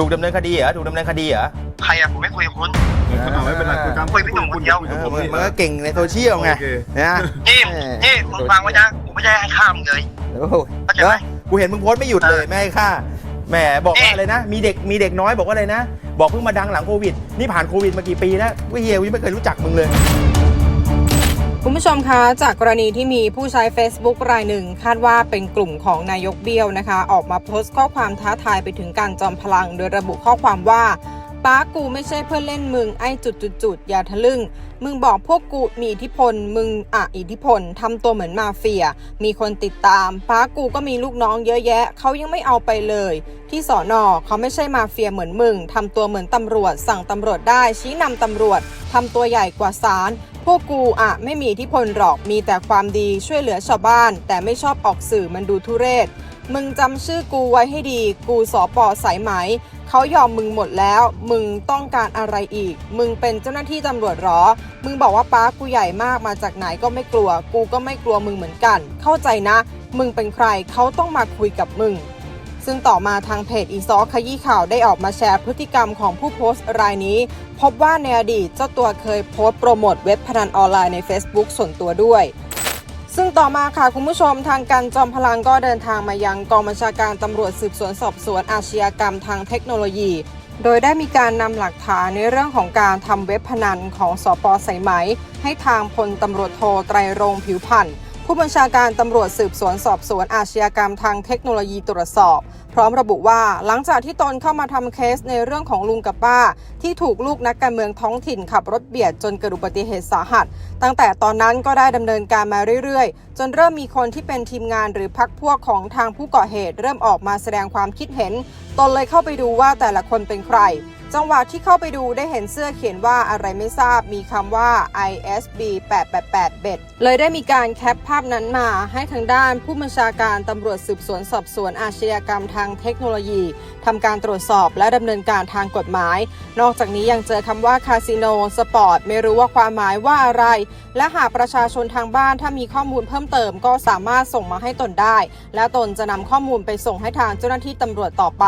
ถูกดำเนินคดีเหรอถูกดำเนินคดีเหรอ ใครอะผมไม่คุยกับคุณ เอาไม่เป็นไรคุณกำคุยพี่หนุ่มคนเดียวคุเอกับอผมมันนี่มันก็เก่งในโซเชียลไงโอเค นะนี่เออนี่มึงฟังไว้นะกูไม่ได้ให้ข้ามงเลย โอ้โหเข้าใจเดี๋ยวไหมกูเห็นมึงโพสต์ไม่หยุดเลยไม่ให้ค่าแหมบอกว่าเอ๊ะอะไรนะ มีเด็กมีเด็กน้อยบอกว่าอะไรนะ บอกเพิ่งมาดังหลังโควิด นี่ผ่านโควิดมากี่ปีแล้วว่าเฮียกูยังไม่เคยรู้จักมึงเลย คุณผู้ชมคะจากกรณีที่มีผู้ใช้ Facebook รายหนึ่ง คาดว่าเป็นกลุ่มของนายกเบี้ยวนะคะ ออกมาโพสต์ข้อความท้าทายไปถึงการจอมพลัง โดยระบุข้อความว่าป้ากูไม่ใช่เพื่อนเล่นมึงไอ้จุดจุดจุดๆๆอย่าทะลึ่ง มึงบอกพวกกูมีอิทธิพล มึงอะอิทธิพลทำตัวเหมือนมาเฟีย มีคนติดตามป้ากูก็มีลูกน้องเยอะแยะ เขายังไม่เอาไปเลย ที่สอนอเขาไม่ใช่มาเฟียเหมือนมึงทำตัวเหมือนตำรวจ สั่งตำรวจได้ชี้นำตำรวจทำตัวใหญ่กว่าศาล พวกกูอะไม่มีอิทธิพลหรอกมีแต่ความดีช่วยเหลือชาวบ้าน แต่ไม่ชอบออกสื่อมันดูทุเรศ มึงจำชื่อกูไว้ให้ดี กูสอปอสายไหม เขายอมมึงหมดแล้ว มึงต้องการอะไรอีก มึงเป็นเจ้าหน้าที่ตำรวจหรอ มึงบอกว่าป้ากูใหญ่มากมาจากไหนก็ไม่กลัว กูก็ไม่กลัวมึงเหมือนกัน เข้าใจนะ มึงเป็นใครเขาต้องมาคุยกับมึง ซึ่งต่อมาทางเพจอีซอขยี้ข่าวได้ออกมาแชร์พฤติกรรมของผู้โพสต์รายนี้ พบว่าในอดีตเจ้าตัวเคยโพสต์โปรโมทเว็บพนันออนไลน์ใน Facebook ส่วนตัวด้วยซึ่งต่อมาค่ะคุณผู้ชมทางการจอมพลังก็เดินทางมายังกองบัญชาการตำรวจสืบสวนสอบสวนอาชญากรรมทางเทคโนโลยี โดยได้มีการนำหลักฐานในเรื่องของการทำเว็บพนันของสปสายไหม ให้ทางพลตำรวจโทไตรรงผิวพันธ์ ผู้บัญชาการตำรวจสืบสวนสอบสวนอาชญากรรมทางเทคโนโลยีตรวจสอบพร้อมระบุว่าหลังจากที่ตนเข้ามาทำเคสในเรื่องของลุงกับป้า ที่ถูกลูกนักการเมืองท้องถิ่นขับรถเบียดจนเกิดอุบัติเหตุสาหัส ตั้งแต่ตอนนั้นก็ได้ดำเนินการมาเรื่อยๆ จนเริ่มมีคนที่เป็นทีมงานหรือพักพวกของทางผู้ก่อเหตุ เริ่มออกมาแสดงความคิดเห็น ตนเลยเข้าไปดูว่าแต่ละคนเป็นใคร จังหวะที่เข้าไปดูได้เห็นเสื้อเขียนว่าอะไรไม่ทราบมีคำว่า ISB 888เบ็ดเลยได้มีการแคปภาพนั้นมาให้ทางด้านผู้บัญชาการตำรวจสืบสวนสอบสวนอาชญากรรมทางเทคโนโลยีทำการตรวจสอบและดำเนินการทางกฎหมาย นอกจากนี้ยังเจอคำว่าคาสิโนสปอร์ตไม่รู้ว่าความหมายว่าอะไร และหากประชาชนทางบ้านถ้ามีข้อมูลเพิ่มเติมก็สามารถส่งมาให้ตนได้ และตนจะนำข้อมูลไปส่งให้ทางเจ้าหน้าที่ตำรวจต่อไป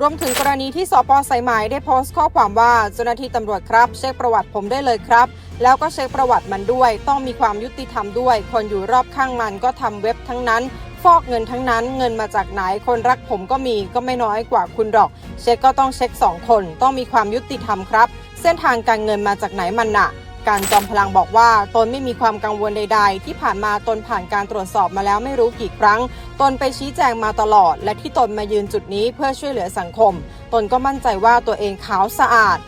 รวมถึงกรณีที่สปสายไหมได้โพสต์ข้อความว่าเจ้าหน้าที่ตำรวจครับ เช็คประวัติผมได้เลยครับ แล้วก็เช็คประวัติมันด้วย ต้องมีความยุติธรรมด้วย คนอยู่รอบข้างมันก็ทำเว็บทั้งนั้น ฟอกเงินทั้งนั้นเงินมาจากไหนคนรักผมก็มีก็ไม่น้อยกว่าคุณหรอก เช็คก็ต้องเช็คสองคน ต้องมีความยุติธรรมครับ เส้นทางการเงินมาจากไหนมันน่ะ การจอมพลังบอกว่า ตนไม่มีความกังวลใด ๆ ที่ผ่านมาตนผ่านการตรวจสอบมาแล้วไม่รู้กี่ครั้ง ตนไปชี้แจงมาตลอด และที่ตนมายืนจุดนี้เพื่อช่วยเหลือสังคม ตนก็มั่นใจว่าตัวเองขาวสะอาด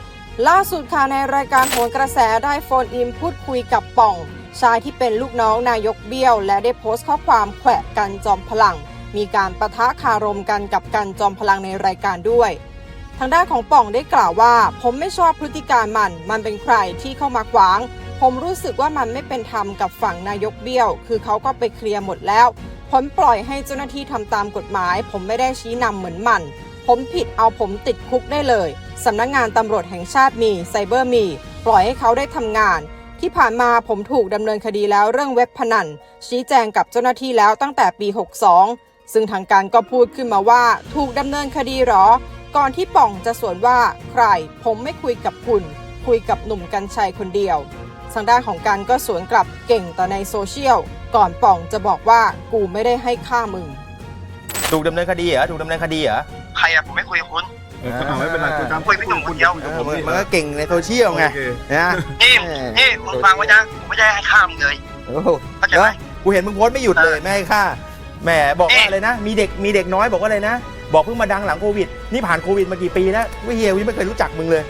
ล่าสุดค่ะในรายการโหนกระแสได้โฟนอินพูดคุยกับป่อง ชายที่เป็นลูกน้องนายกเบี้ยว และได้โพสต์ข้อความแขวะกันจอมพลัง มีการประทะคารมกันกับกันจอมพลังในรายการด้วย ทางด้านของป่องได้กล่าวว่า ผมไม่ชอบพฤติการมัน มันเป็นใครที่เข้ามาขวาง ผมรู้สึกว่ามันไม่เป็นธรรมกับฝั่งนายกเบี้ยว คือเขาก็ไปเคลียร์หมดแล้วผมปล่อยให้เจ้าหน้าที่ทำตามกฎหมาย ผมไม่ได้ชี้นำเหมือนมัน ผมผิดเอาผมติดคุกได้เลยสำนักงงานตำรวจแห่งชาติมีไซเบอร์มี ปล่อยให้เขาได้ทำงาน ที่ผ่านมาผมถูกดำเนินคดีแล้วเรื่องเว็บพนัน ชี้แจงกับเจ้าหน้าที่แล้วตั้งแต่ปี 62 ซึ่งทางการก็พูดขึ้นมาว่า ถูกดำเนินคดีหรอ ก่อนที่ป่องจะสวนว่าใคร ผมไม่คุยกับคุณ คุยกับหนุ่มกัญชัยคนเดียว ทางด้านของการก็สวนกลับเก่งแต่ในโซเชียล ก่อนป่องจะบอกว่ากูไม่ได้ให้ค่ามึง ถูกดำเนินคดีเหรอ ถูกดำเนินคดีเหรอ ใครอะผมไม่คุยกับคุณ เอาไม่เป็นไรคุณกำคุยพี่หนุ่มคนเดียวเออมันมันก็เก่งในโซเชียลไงโอเคนะนี่เออนี่มึงฟังไว้นะกูไม่ได้ให้ข้ามงเลยโอ้โหเข้าใจเดี๋ยวไหมกูเห็นมึงโพสต์ไม่หยุดเลยไม่ให้ค่าแหมบอกว่าอะไรนะ มีเด็กมีเด็กน้อยบอกว่าอะไรนะ บอกเพิ่งมาดังหลังโควิด นี่ผ่านโควิดมากี่ปีแล้วว่าเฮียกูยังไม่เคยรู้จักมึงเลย